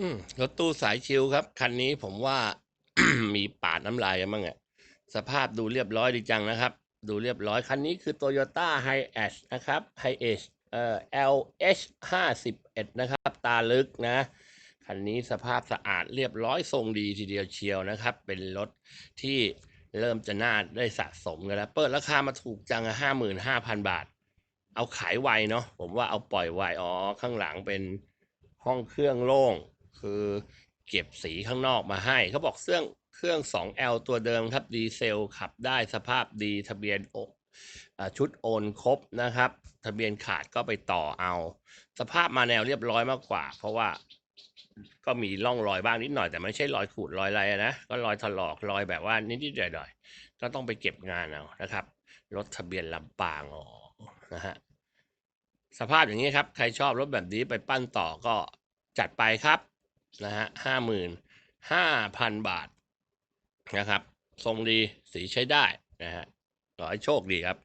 อืมรถตู้สายชิลครับ คันนี้ผมว่า มีปาดน้ำลายกันบ้างอะสภาพดูเรียบร้อยดีจังนะครับ ดูเรียบร้อย คันนี้คือ Toyota h i a c e นะครับ h i a c e เอ่อ LH 51นะครับ ตาลึกนะ คันนี้สภาพสะอาดเรียบร้อยทรงดีทีเดียวเชียวนะครับ เป็นรถที่เริ่มจะน่าได้สะสมกันแล้ว เปิดราคามาถูกจังห้าหมื่นห้าพันบาท เอาขายไวเนาะผมว่าเอาปล่อยไวอ๋อข้างหลังเป็นห้องเครื่องโล่ง คือเก็บสีข้างนอกมาให้เขาบอกเครื่องเครื่อง 2L ตัวเดิมครับดีเซลขับได้สภาพดีทะเบียนออ่าชุดโอนครบนะครับ ทะเบียนขาดก็ไปต่อเอา สภาพมาแนวเรียบร้อยมากกว่า เพราะว่าก็มีร่องรอยบ้างนิดหน่อยแต่ไม่ใช่รอยขูดรอยอะไรนะ ก็รอยถลอกรอยแบบว่านิดๆหน่อยๆก็ต้องไปเก็บงานเอานะครับรถทะเบียนลำปางอ๋อนะฮะสภาพอย่างนี้ครับ ใครชอบรถแบบนี้ไปปั้นต่อก็จัดไปครับ นะฮะห้าหมื่นห้าพันบาทนะครับ ทรงดีสีใช้ได้นะฮะขอให้โชคดีครับ